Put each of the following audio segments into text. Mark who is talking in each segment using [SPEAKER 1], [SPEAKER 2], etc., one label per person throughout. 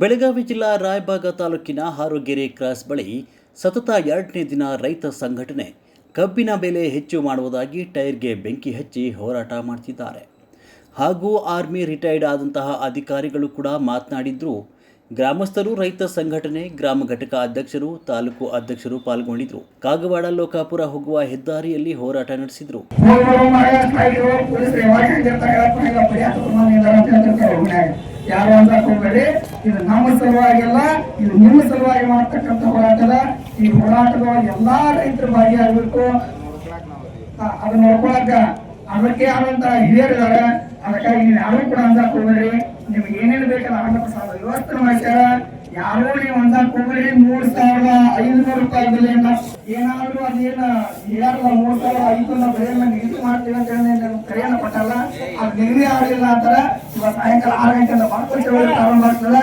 [SPEAKER 1] ಬೆಳಗಾವಿ ಜಿಲ್ಲಾ ರಾಯಬಾಗ ತಾಲೂಕಿನ ಹಾರೋಗೆರೆ ಕ್ರಾಸ್ ಬಳಿ ಸತತ ಎರಡನೇ ದಿನ ರೈತ ಸಂಘಟನೆ ಕಬ್ಬಿನ ಬೆಲೆ ಹೆಚ್ಚು ಮಾಡುವುದಾಗಿ ಟೈರ್ಗೆ ಬೆಂಕಿ ಹಚ್ಚಿ ಹೋರಾಟ ಮಾಡ್ತಿದ್ದಾರೆ. ಹಾಗೂ ಆರ್ಮಿ ರಿಟೈರ್ಡ್ ಆದಂತಹ ಅಧಿಕಾರಿಗಳು ಕೂಡ ಮಾತನಾಡಿದ್ರು. ಗ್ರಾಮಸ್ಥರು, ರೈತ ಸಂಘಟನೆ, ಗ್ರಾಮ ಘಟಕ ಅಧ್ಯಕ್ಷರು, ತಾಲೂಕು ಅಧ್ಯಕ್ಷರು ಪಾಲ್ಗೊಂಡಿದ್ರು. ಕಾಗವಾಡ, ಲೋಕಾಪುರ ಹೋಗುವ ಹೆದ್ದಾರಿಯಲ್ಲಿ ಹೋರಾಟ ನಡೆಸಿದ್ರು.
[SPEAKER 2] ಯಾರು ಅಂತ ಹೋಗಬೇಡಿ ಇದು ನಮ್ಮ ಸಲುವಾಗಿಲ್ಲ ಇದು ನಿಮ್ಮ ಸಲುವಾಗಿ ಮಾಡ್ತಕ್ಕಂಥ ಹೋರಾಟದ, ಈ ಹೋರಾಟದೊಳಗೆ ಎಲ್ಲಾ ರೈತರು ಭಾಗಿಯಾಗಬೇಕು ಅದನ್ನ ನೋಡ್ಕೊಳಕ ಅದಕ್ಕೆ ಆದಂತ ಹಿರಿಯರಿದ್ದಾರೆ. ಅದಕ್ಕಾಗಿ ನೀವು ಯಾರು ಕೂಡ ಅಂತ ಹೋಗ್ಬೇಡ್ರಿ ನಿಮ್ಗೆ ಏನೇನು ಬೇಕಲ್ಲ ಆಗಬೇಕು ಸಾವಿರ ವ್ಯವಸ್ಥೆ ಮಾಡ್ಯಾರ ಯಾರೋ ನೀವು ಒಂದ ಹೋಗ್ಬೇಡ್ರಿ ಮೂರ್ ಸಾವಿರದ ಐನೂರು ರೂಪಾಯಿ ಬೆಲೆ ಅಂತ. ಏನಾದ್ರು ಅದೇನ ಯಾರಲ್ಲ ಮೂರ್ ಸಾವಿರದ ಐದನ್ನ ಬೆಲೆಯನ್ನ ನಿಗದಿ ಮಾಡ್ತೀವಿ ಅಂತ ಹೇಳಿ ನಮ್ಗೆ ಕರೆಯನ್ನ ಕೊಟ್ಟಲ್ಲ. ಅದು ನಿಗದಿ ಆಗಲಿಲ್ಲ ಅಂತಾರೆ. ಇವತ್ತು ಸಾಯಂಕಾಲ ಆರು ಗಂಟೆಯಿಂದ ಮಕ್ಕಳ ಪ್ರಾರಂಭ ಆಗ್ತದೆ.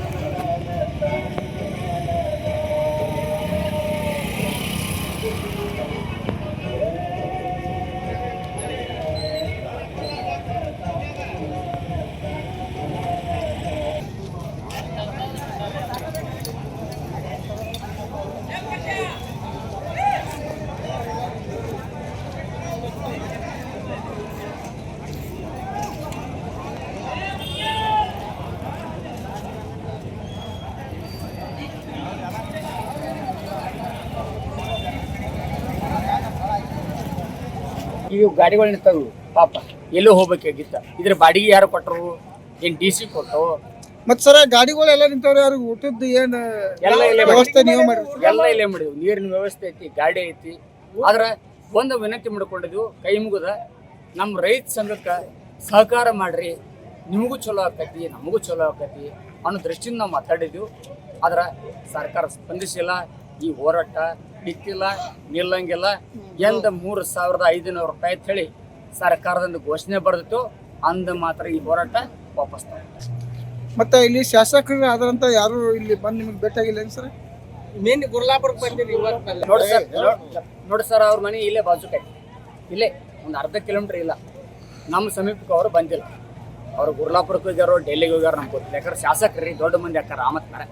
[SPEAKER 3] ಈಗ ಗಾಡಿಗಳು ನಿಂತವು ಪಾಪ ಎಲ್ಲೋ ಹೋಗ್ಬೇಕಾಗಿತ್ತ. ಇದ್ರ ಬಾಡಿಗೆ ಯಾರು ಕೊಟ್ಟರು? ಏನು ಡಿ ಸಿ ಕೊಟ್ಟು?
[SPEAKER 4] ಮತ್ ಸರ ಗಾಡಿಗಳೆಲ್ಲ ನಿಂತವ್ರೆ ಯಾರು? ಊಟದ್ದು ಏನು
[SPEAKER 3] ಎಲ್ಲ ಇಲ್ಲೇ
[SPEAKER 4] ವ್ಯವಸ್ಥೆ ನೀವು ಮಾಡಿ
[SPEAKER 3] ಎಲ್ಲ ಇಲ್ಲೇ ಮಾಡಿದ್ವಿ. ನೀರಿನ ವ್ಯವಸ್ಥೆ ಐತಿ ಗಾಡಿ ಐತಿ. ಆದ್ರೆ ಒಂದು ವಿನಂತಿ ಮಾಡ್ಕೊಂಡಿದ್ವು ಕೈ ಮುಗಿದ ನಮ್ಮ ರೈತ ಸಂಘಕ್ಕೆ ಸಹಕಾರ ಮಾಡ್ರಿ. ನಿಮಗೂ ಚಲೋ ಆಕತಿ ನಮಗೂ ಚಲೋ ಆಕತಿ ಅನ್ನೋ ದೃಷ್ಟಿಯಿಂದ ನಾವು ಮಾತಾಡಿದ್ವಿ. ಆದ್ರೆ ಸರ್ಕಾರ ಸ್ಪಂದಿಸಿಲ್ಲ. ಈ ಹೋರಾಟ ನಿಂತಿಲ್ಲ ನಿಲ್ಲಂಗಿಲ್ಲ. ಎಂದ ಮೂರು ಸಾವಿರದ ಐದುನೂರು ರೂಪಾಯಿ ಅಂತ ಹೇಳಿ ಸರ್ಕಾರದಿಂದ ಘೋಷಣೆ ಬರೆದಿತ್ತು. ಅಂದ ಮಾತ್ರ ಈ ಹೋರಾಟ ವಾಪಸ್.
[SPEAKER 4] ಮತ್ತೆ ಇಲ್ಲಿ ಶಾಸಕರು ಆದ್ರಂತ ಯಾರು ಇಲ್ಲಿ ಬಂದು ನಿಮ್ಗೆ ಭೇಟಿಯಾಗಿಲ್ಲ ಏನ್ ಸರ್?
[SPEAKER 3] ಮೇನ್ ಗುರ್ಲಾಪುರಕ್ಕೆ ಬಂದಿರಿ ನೋಡಿ ಸರ್ ನೋಡಿ ಸರ್ ಅವ್ರ ಮನೆ ಇಲ್ಲೇ ಬಾಜುಕೈ ಇಲ್ಲೇ ಒಂದು ಅರ್ಧ ಕಿಲೋಮೀಟರ್ ಇಲ್ಲ. ನಮ್ಮ ಸಮೀಪಕ್ಕೆ ಅವರು ಬಂದಿಲ್ಲ. ಅವ್ರು ಗುರ್ಲಾಪುರಕ್ಕೆ ಹೋಗ್ಯಾರೋ ಡೆಲ್ಲಿಗೆ ಹೋಗ್ಯಾರ ನಮ್ಗೆ ಗೊತ್ತಿಲ್ಲ. ಯಾಕಂದ್ರೆ ಶಾಸಕರಿ ದೊಡ್ಡ ಮಂದಿ ಯಾಕಾರ ಆಮತ್ ಮೇಲೆ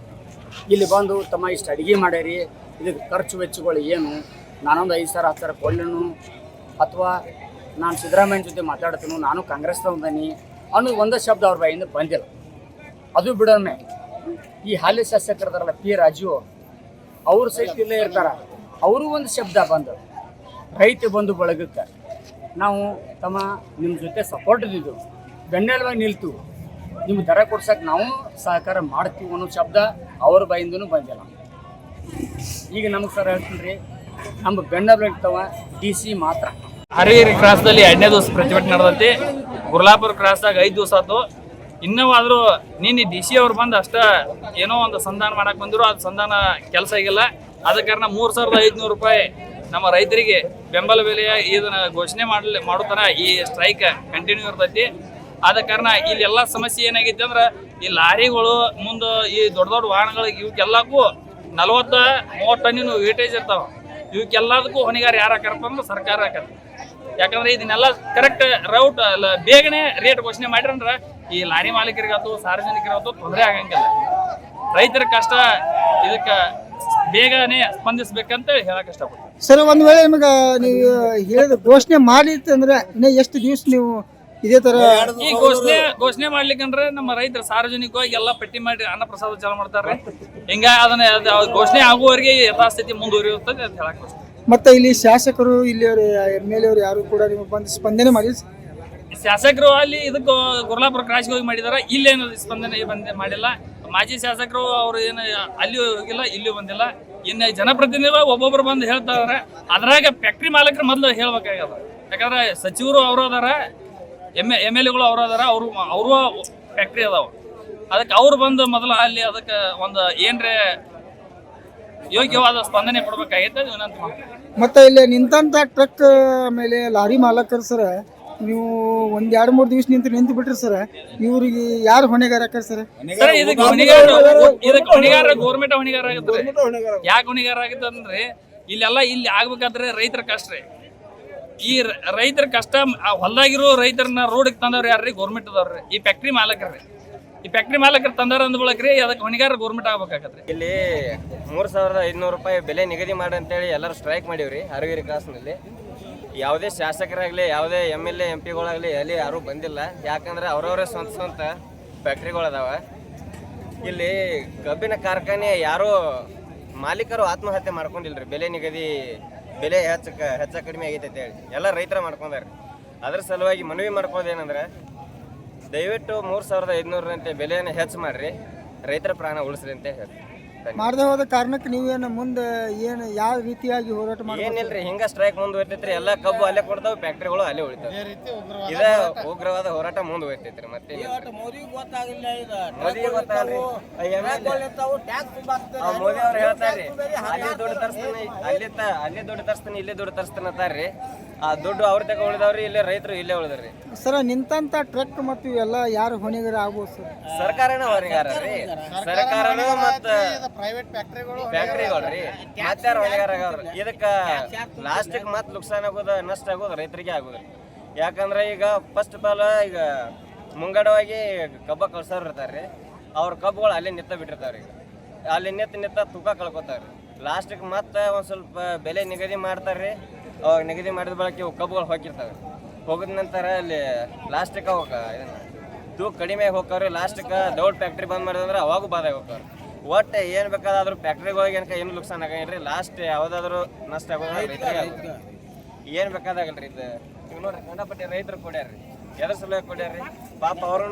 [SPEAKER 3] ಇಲ್ಲಿ ಬಂದು ತಮ್ಮ ಇಷ್ಟು ಅಡುಗೆ ಮಾಡ್ಯಾರಿ. ಇದಕ್ಕೆ ಖರ್ಚು ವೆಚ್ಚಗಳು ಏನು? ನಾನೊಂದು ಐದು ಸಾವಿರ, ಹತ್ತು ಸಾವಿರ ಕೊಳ್ಳನು ಅಥವಾ ನಾನು ಸಿದ್ದರಾಮಯ್ಯನ ಜೊತೆ ಮಾತಾಡ್ತೀನಿ? ನಾನು ಕಾಂಗ್ರೆಸ್ ಬಂದೀನಿ ಅನ್ನೋದು ಒಂದೇ ಶಬ್ದ ಅವ್ರ ಬಾಯಿಂದ ಬಂದಿಲ್ಲ. ಅದು ಬಿಡೋಣ ಈ ಹಾಲಿ ಶಾಸಕರದಾರಲ್ಲ ಪಿ ರಾಜು, ಅವ್ರು ಸಹಿತ ಇಲ್ಲೇ ಇರ್ತಾರೆ. ಅವರು ಒಂದು ಶಬ್ದ ಬಂದು, ರೈತ ಬಂಧು ಬಳಗಕ್ಕೆ ನಾವು ತಮ್ಮ ನಿಮ್ಮ ಜೊತೆ ಸಪೋರ್ಟ್ ಇದ್ದಿದ್ದು. ಬೆನ್ನೆಲುವಾಗಿ ನಿಲ್ತು. ನಿಮ್ಗೆ ದರ ಕೊಡ್ಸಕ್ಕೆ ನಾವು ಸಹಕಾರ ಮಾಡ್ತೀವಿ ಅನ್ನೋ ಶಬ್ದ ಅವ್ರ ಬಾಯಿಂದನೂ ಬಂದಿಲ್ಲ. ಈಗ ನಮಗೆ ಸರ್ ಹೇಳ್ತೀನಿ ನಮ್ಮ ಬೆಣ್ಣ ಬೆನ್ನೆಲುವಾಗಿರ್ತವ ಡಿ ಸಿ ಮಾತ್ರ.
[SPEAKER 5] ಹರಿಹರಿ ಕ್ರಾಸ್ದಲ್ಲಿ ಎರಡನೇ ದಿವಸ ಪ್ರತಿಭಟನೆ ನಡೆದೈತಿ. ಗುರ್ಲಾಪುರ ಕ್ರಾಸ್ದಾಗ ಐದು ದಿವಸ ಆಯ್ತು. ಇನ್ನೂ ಆದರೂ ನಿನ್ನೆ ಡಿ ಸಿ ಅವ್ರು ಬಂದು ಅಷ್ಟ ಏನೋ ಒಂದು ಸಂಧಾನ ಮಾಡಕ್ಕೆ ಬಂದರು, ಅದು ಸಂಧಾನ ಕೆಲಸ ಆಗಿಲ್ಲ. ಆದ ಕಾರಣ ಮೂರು ಸಾವಿರದ ಐದುನೂರು ರೂಪಾಯಿ ನಮ್ಮ ರೈತರಿಗೆ ಬೆಂಬಲ ಬೆಲೆಯ ಇದನ್ನ ಘೋಷಣೆ ಮಾಡಲಿ ಮಾಡೋತನ ಈ ಸ್ಟ್ರೈಕ್ ಕಂಟಿನ್ಯೂ ಇರ್ತೈತಿ. ಆದ ಕಾರಣ ಇಲ್ಲಿ ಎಲ್ಲ ಸಮಸ್ಯೆ ಏನಾಗೈತೆ ಅಂದ್ರೆ ಈ ಲಾರಿಗಳು ಮುಂದೆ ಈ ದೊಡ್ಡ ದೊಡ್ಡ ವಾಹನಗಳಿಗೆ ಇವಕ್ಕೆಲ್ಲಕ್ಕೂ ನಲವತ್ತ ಮೂವತ್ತು ಟನ್ನಿನ ವೇಟೇಜ್ ಇರ್ತಾವೆ. ಇವಕ್ಕೆಲ್ಲದಕ್ಕೂ ಹೊಣೆಗಾರ ಯಾರು ಹಾಕಾರಪ್ಪ ಅಂದ್ರೆ ಸರ್ಕಾರ ಹಾಕತ್ತೆ ಯಾಕಂದ್ರೆ ಇದನ್ನೆಲ್ಲ ಕರೆಕ್ಟ್ ರೌಟ್ ಬೇಗನೆ ರೇಟ್ ಘೋಷಣೆ ಮಾಡಿರಂದ್ರ ಈ ಲಾರಿ ಮಾಲೀಕರಿಗಾತು ಸಾರ್ವಜನಿಕರಿಗಾತು ತೊಂದರೆ ಆಗಂಗಿಲ್ಲ. ರೈತರ ಕಷ್ಟ ಇದಕ್ಕೆ ಬೇಗನೆ ಸ್ಪಂದಿಸ್ಬೇಕಂತ ಹೇಳಕ್ ಇಷ್ಟಪಡ್ತೀನಿ.
[SPEAKER 4] ಸರ್, ಒಂದ್ ವೇಳೆ ನಿಮಗೆ ನೀವು ಹೇಳಿದ ಘೋಷಣೆ ಮಾಡಿತ್ತು ಅಂದ್ರೆ ಇನ್ನ ಎಷ್ಟು ದಿವಸ ನೀವು ಇದೇ ತರ
[SPEAKER 5] ಈ ಘೋಷಣೆ ಘೋಷಣೆ ಮಾಡ್ಲಿಕ್ಕಂದ್ರೆ ನಮ್ಮ ರೈತರು ಸಾರ್ವಜನಿಕವಾಗಿ ಎಲ್ಲ ಪಟ್ಟಿ ಮಾಡಿ ಅನ್ನ ಪ್ರಸಾದ ಚಾಲು ಮಾಡ್ತಾರೆ. ಹಿಂಗ ಅದನ್ನ ಅದ್- ಅದ್ ಘೋಷಣೆ ಆಗುವವರೆಗೆ ಯಥಾಸ್ಥಿತಿ ಮುಂದುವರಿಯುತ್ತದೆ ಅಂತ ಹೇಳಕ್.
[SPEAKER 4] ಮತ್ತೆ ಇಲ್ಲಿ ಶಾಸಕರು ಇಲ್ಲಿ ಎಂ ಎಲ್ ಎವರು ಯಾರು ಕೂಡ ನಿಮಗೆ ಬಂದು ಸ್ಪಂದನೆ ಮಾಡಿ?
[SPEAKER 5] ಶಾಸಕರು ಅಲ್ಲಿ ಇದಕ್ಕೆ ಗುರ್ಲಾಪುರ ಕ್ರಾಸ್ಗೆ ಹೋಗಿ ಮಾಡಿದಾರ ಇಲ್ಲೇನು ಸ್ಪಂದನೆ ಬಂದೆ ಮಾಡಿಲ್ಲ. ಮಾಜಿ ಶಾಸಕರು ಅವ್ರು ಏನು ಅಲ್ಲಿ ಹೋಗಿಲ್ಲ ಇಲ್ಲಿ ಬಂದಿಲ್ಲ. ಇನ್ನು ಜನಪ್ರತಿನಿಧಿಗಳು ಒಬ್ಬೊಬ್ರು ಬಂದು ಹೇಳ್ತಾರ ಅದ್ರಾಗ ಫ್ಯಾಕ್ಟ್ರಿ ಮಾಲಕರು ಮೊದಲು ಹೇಳ್ಬೇಕಾಗ್ಯದ. ಯಾಕಂದ್ರೆ ಸಚಿವರು ಅವರು ಅದಾರ ಎಂ ಎಂ ಎಲ್ ಎಗಳು ಅವರು ಅದಾರ ಅವರು ಅವರು ಫ್ಯಾಕ್ಟ್ರಿ ಅದಾವ. ಅದಕ್ಕೆ ಅವ್ರು ಬಂದು ಮೊದಲು ಅಲ್ಲಿ ಅದಕ್ಕೆ ಒಂದು ಏನ್ರೆ ಯೋಗ್ಯವಾದ ಸ್ಪಂದನೆ ಕೊಡ್ಬೇಕಾಗೈತೆ ವಿನಂತಿ ಮಾಡ್ತೀನಿ.
[SPEAKER 4] ಮತ್ತೆ ಇಲ್ಲಿ ನಿಂತಂತ ಟ್ರಕ್ ಮೇಲೆ ಲಾರಿ ಮಾಲಕರು ಸರ ನೀವು ಒಂದ್ ಎರಡು ಮೂರು ದಿವಸ ನಿಂತು ನಿಂತು ಬಿಟ್ರಿ ಸರ್ ಇವ್ರಿಗೆ ಯಾರು ಹೊಣೆಗಾರ ಹಾಕಾರ ಸರ್?
[SPEAKER 5] ಸರ್ ಇದಕ್ಕೆ ಹೊಣೆಗಾರ ಇದಕ್ಕೆ ಹೊಣೆಗಾರ ಗೋರ್ಮೆಂಟ್ ಹೊಣೆಗಾರ ಆಗಿದ್ರೆ ಯಾಕೆ ಹೊಣೆಗಾರ ಆಗಿತ್ತು ಅಂದ್ರೆ ಇಲ್ಲೆಲ್ಲ ಇಲ್ಲಿ ಆಗ್ಬೇಕಾದ್ರೆ ರೈತರ ಕಷ್ಟ ರೀ. ಈ ರ- ರೈತರ ಕಷ್ಟ ಹೊಲ್ದಾಗಿರೋ ರೈತರನ್ನ ರೋಡಿಗೆ ತಂದವ್ರು ಯಾರ್ರಿ? ಗೋರ್ಮೆಂಟ್ ಅದಾವ್ರಿ ಈ ಫ್ಯಾಕ್ಟ್ರಿ ಮಾಲಕರ್ರಿ ಈ ಫ್ಯಾಕ್ಟ್ರಿ ಮಾಲಕರು ತಂದಾರ ಬಳಕ್ರಿ ಅದಕ್ಕೆ ಹೊಣೆಗಾರ ಗೌರ್ಮೆಂಟ್ ಆಗ್ಬೇಕಾಗತ್ರಿ.
[SPEAKER 6] ಇಲ್ಲಿ ಮೂರು ಸಾವಿರದ ಐದುನೂರು ರೂಪಾಯಿ ಬೆಲೆ ನಿಗದಿ ಮಾಡಿ ಅಂತೇಳಿ ಎಲ್ಲರೂ ಸ್ಟ್ರೈಕ್ ಮಾಡೀವ್ರಿ ಹರಗಿರಿ ಕ್ರಾಸ್ನಲ್ಲಿ ಯಾವುದೇ ಶಾಸಕರಾಗಲಿ, ಯಾವುದೇ ಎಂ ಎಲ್ ಎ ಎಂ ಪಿಗಳಾಗಲಿ ಅಲ್ಲಿ ಯಾರೂ ಬಂದಿಲ್ಲ. ಯಾಕಂದ್ರೆ ಅವ್ರವ್ರೇ ಸ್ವಂತ ಸ್ವಂತ ಫ್ಯಾಕ್ಟ್ರಿಗಳದಾವ ಇಲ್ಲಿ ಕಬ್ಬಿನ ಕಾರ್ಖಾನೆ ಯಾರೂ ಮಾಲೀಕರು ಆತ್ಮಹತ್ಯೆ ಮಾಡ್ಕೊಂಡಿಲ್ರಿ. ಬೆಲೆ ನಿಗದಿ ಬೆಲೆ ಹೆಚ್ಚು ಹೆಚ್ಚ ಕಡಿಮೆ ಆಗೈತೆ ಅಂತ ಹೇಳಿ. ಎಲ್ಲ ರೈತರ ಮಾಡ್ಕೊಂಡಾರ. ಅದ್ರ ಸಲುವಾಗಿ ಮನವಿ ಮಾಡ್ಕೋದೇನಂದ್ರೆ ದಯವಿಟ್ಟು ಮೂರು ಸಾವಿರದ ಐದುನೂರರಂತೆ ಬೆಲೆಯನ್ನು ಹೆಚ್ಚು ಮಾಡಿರಿ. ರೈತರ ಪ್ರಾಣ ಉಳಿಸ್ರಿ ಅಂತ ಹೇಳಿ
[SPEAKER 4] ಮಾಡದೆ ಹೋದ ಕಾರಣಕ್ಕೆ ನೀವೇನು ಮುಂದೆ ಏನು ಯಾವ ರೀತಿಯಾಗಿ ಹೋರಾಟ ಮಾಡಿ
[SPEAKER 6] ರೀ ಹಿಂಗ ಸ್ಟ್ರೈಕ್ ಮುಂದುವರ್ತೈತ್ರಿ. ಎಲ್ಲ ಕಬ್ಬು ಅಲ್ಲೇ ಕೊಡ್ತಾವ ಫ್ಯಾಕ್ಟ್ರಿಗಳು ಅಲ್ಲೇ ಉಳಿತಾವ. ಇದ ಉಗ್ರವಾದ ಹೋರಾಟ. ಮುಂದುವರ್ತೈತ್ರಿ ಮತ್ತೆ ಮೋದಿ ಗೊತ್ತಾಗಲ್ರಿ ಮೋದಿ ಅವ್ರು ಹೇಳ್ತಾರ್ರಿ ಅಲ್ಲಿ ದುಡ್ಡು ತರಿಸ್ತಾನೆ ಅಲ್ಲಿ ತ ಅಲ್ಲಿ ದುಡ್ಡು ತರಿಸ್ತಾನೆ ಇಲ್ಲಿ ದುಡ್ಡು ತರಿಸ್ತಾನೆ ಅಂತಾರ್ರಿ. ಆ ದುಡ್ಡು ಅವ್ರ ತಗ ಉಳಿದವ್ರಿ ಇಲ್ಲೇ ರೈತರು ಇಲ್ಲೇ ಉಳಿದ್ರಿ
[SPEAKER 4] ಸರ್ ನಿಂತಂತ ಟ್ರಕ್ ಮತ್ತು ಇವೆಲ್ಲ ಯಾರು ಹೊಣೆಗಾರ ಆಗ್ಬೋದು ಸರ್?
[SPEAKER 6] ಸರ್ಕಾರನ ಹೊಣೆಗಾರ ರೀ. ಸರ್ಕಾರನು ಮತ್ತ ಫ್ಯಾಕ್ಟ್ರಿಗಳು ರೀ. ಮತ್ತಾರ ಹೊಣೆಗಾರ ಆಗವ್ರಿ ಇದಕ್ಕ ಲಾಸ್ಟಿಗೆ ಮತ್ತೆ ನುಕ್ಸಾನ್ ಆಗೋದ ನಷ್ಟ ಆಗೋದು ರೈತರಿಗೆ ಆಗೋದ್ರಿ ಯಾಕಂದ್ರೆ ಈಗ ಫಸ್ಟ್ ಆಫ್ ಆಲ್ ಈಗ ಮುಂಗಡವಾಗಿ ಕಬ್ಬ ಕಳ್ಸೋರ್ ಇರ್ತಾರ್ರಿ ಅವ್ರ ಕಬ್ಬುಗಳು ಅಲ್ಲೇ ನಿತ್ತ ಬಿಟ್ಟಿರ್ತಾವ್ರಿ ಅಲ್ಲಿ ನಿತ್ತ ನಿತ್ತ ತೂಕ ಕಳ್ಕೊತಾರೆ ಲಾಸ್ಟಿಗೆ ಮತ್ತೆ ಒಂದು ಸ್ವಲ್ಪ ಬೆಲೆ ನಿಗದಿ ಮಾಡ್ತಾರ್ರಿ ಅವಾಗ ನಿಗದಿ ಮಾಡಿದ ಬಳಕೆ ಇವು ಕಬ್ಬುಗಳು ಹೋಗಿರ್ತವೆ. ಹೋಗಿದ ನಂತರ ಅಲ್ಲಿ ಲಾಸ್ಟಿಗೆ ಹೋಗ ಇದನ್ನ. ತೂಕ ಕಡಿಮೆ ಹೋಗ್ತಾವ್ರಿ ಲಾಸ್ಟಿಗೆ ದೊಡ್ಡ ಫ್ಯಾಕ್ಟ್ರಿ ಬಂದ್ ಮಾಡಿದ್ರೆ ಅವಾಗೂ ಬಾಧೆ ಹೋಗ್ತಾರೆ ಒಟ್ಟು ಏನು ಫ್ಯಾಕ್ಟ್ರಿಗೆ ಹೋಗಿ ಅನ್ಕ ಏನು ನುಕ್ಸಾನ್ ಆಗಂಗಿಲ್ರಿ? ಲಾಸ್ಟ್ ಯಾವುದಾದ್ರೂ ನಷ್ಟ ಆಗೋದು ಏನು ಬೇಕಾದಾಗಲ್ರಿ ಇದು? ಈಗ ನೋಡ್ರಿ ಕಂಡಪಟ್ಟಿ ರೈತರು ಕೊಡ್ಯಾರ್ರಿ. ಎದ್ರ ಸಲುವಾಗಿ ಕೊಡ್ಯಾರ್ರಿ? ಪಾಪ ಅವ್ರೂ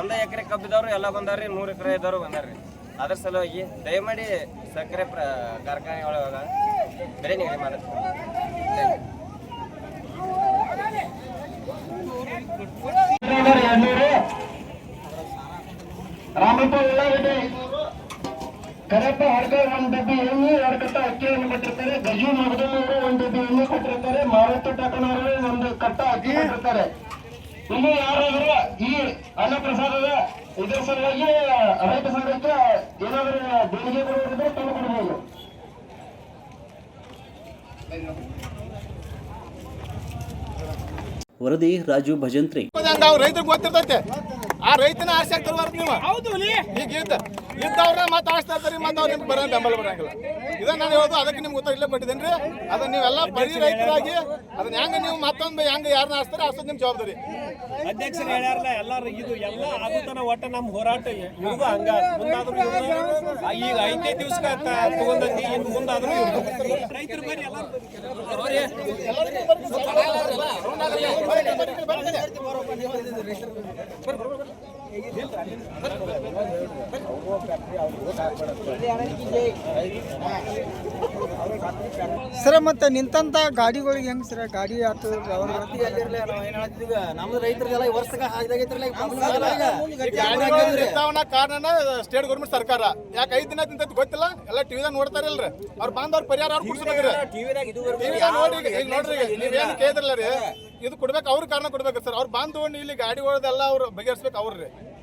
[SPEAKER 6] ಒಂದೇ ಎಕರೆ ಕಬ್ಬಿದವ್ರು ಎಲ್ಲ ಬಂದಾರ್ರಿ ನೂರು ಎಕರೆ ಇದ್ದವ್ರು ಬಂದಾರ್ರಿ. ಅದ್ರ ಸಲುವಾಗಿ ದಯಮಾಡಿ ಸಕ್ಕರೆ ಪ್ರ ಕಾರ್ಖಾನೆ ಒಳಗೆ ಬೆಳೆ ನಿಗದಿ ಮಾಡುತ್ತೆ
[SPEAKER 2] ಕರಪ್ಪ ಹಡ್ಕ ಒಂದ್ ಡಬ್ಬಿ ಎಣ್ಣೆ ಎರಡು ಕಟ್ಟ ಕೊಟ್ಟಿರ್ತಾರೆ ಗಜು ಮಗದನವರು ಒಂದ್ ಎಣ್ಣೆ ಕೊಟ್ಟಿರ್ತಾರೆ ಮಾರುತಿ ಟಕನವರು ಒಂದು ಕಟ್ಟ ಅಕ್ಕಿ ಕೊಟ್ಟಿರ್ತಾರೆ ಇಲ್ಲಿ ಯಾರಾದರೂ ಈ ಅನ್ನಪ್ರಸಾದದ ಇದರ ಸಲುವಾಗಿ ರೈತ ಸಂಘಕ್ಕೆ ಏನಾದರೂ
[SPEAKER 1] ವರದಿ ರಾಜು ಭಜಂತ್ರಿ.
[SPEAKER 7] ರೈತರಿಗೆ ಗೊತ್ತಿರ್ತೈತೆ. ಆ ರೈತನ ಆಸೆ ಆಗ್ತಿರ್ಬಾರ್ದು ನೀವು. ಹೌದು ಈಗ ಇದ್ದ ಇದ್ದವ್ರ ಮತ್ತೆ ಆಸ್ತಾ ಇರ್ತಾರೆ ಮತ್ತೆ ಅವ್ರು ನಿಮ್ಗೆ ಬರೋ ಬೆಂಬಲ ಬರಂಗಿಲ್ಲ ಇದ ನಾನು ಹೇಳೋದು ಅದಕ್ಕೆ ನಿಮ್ಗೆ ಉತ್ತರ ಇಲ್ಲೇ ಪಟ್ಟಿದ್ದೇನೆ ರೀ ಅದನ್ನ ನೀವೆಲ್ಲ ಬರೀ ರೈತರಾಗಿ ಅದನ್ನ ಹೆಂಗ ನೀವು ಮತ್ತೊಂದು ಹೆಂಗ ಯಾರನ್ನ ಹಾಸ್ತಾರೆ ಅಷ್ಟೊಂದು ನಿಮ್ ಜವಾಬ್ದಾರಿ.
[SPEAKER 8] ಅಧ್ಯಕ್ಷರು ಹೇಳ್ಯಾರಲ್ಲ ಎಲ್ಲಾರು ಇದು ಎಲ್ಲ ಆಗುತ್ತಾನ ತನ ಒಟ್ಟ ನಮ್ಮ ಹೋರಾಟ ಇವ್ರಿಗೂ ಹಂಗ. ಮುಂದಾದ್ರೂ ಈಗ ಐದನೇ ದಿವ್ಸ ತಗೊಂಡಂತಿ ಇನ್ನು ಮುಂದಾದ್ರೂ ಇವ್ರ್ದು. ರೈತರು ಬರೀ ಎಲ್ಲಾರು
[SPEAKER 4] ಸರ ಮತ್ತೆ ನಿಂತಂತ ಗಾಡಿಗಳಿಗೆ ಹೆಂಗ್ ಸರ? ಗಾಡಿ ಆತು
[SPEAKER 8] ರೈತರಿಗೆಲ್ಲ ವರ್ಷಕ್ಕೆ
[SPEAKER 7] ಕಾರಣ ಸ್ಟೇಟ್ ಗೌರ್ಮೆಂಟ್ ಸರ್ಕಾರ. ಯಾಕೆ ಐದು ದಿನ ತಿಂತೈತಿ ಗೊತ್ತಿಲ್ಲ? ಎಲ್ಲ ಟಿವಿದಾಗ ನೋಡ್ತಾರಲ್ರಿ ಅವ್ರು ಬಂದವ್ರ ಪರಿಹಾರ ಅವ್ರು ಕುಡ್ಸ್ಬೇಕ್ರಿ ಟಿವಿದಾಗ ನೋಡಿ ಈಗ ಈಗ ನೋಡ್ರಿ ಈಗ. ನೀವೇನು ಕೇಳಿದ್ರಲ್ಲ ರೀ? ಇದು ಕೊಡ್ಬೇಕು ಅವ್ರ ಕಾರಣ ಕೊಡ್ಬೇಕು ಸರ್. ಅವ್ರು ಬಂದು ಇಲ್ಲಿ ಗಾಡಿ ಹೊಡೆದೆಲ್ಲ ಅವ್ರು ಬಗೆಹರಿಸ್ಬೇಕು
[SPEAKER 8] ಅವ್ರಿ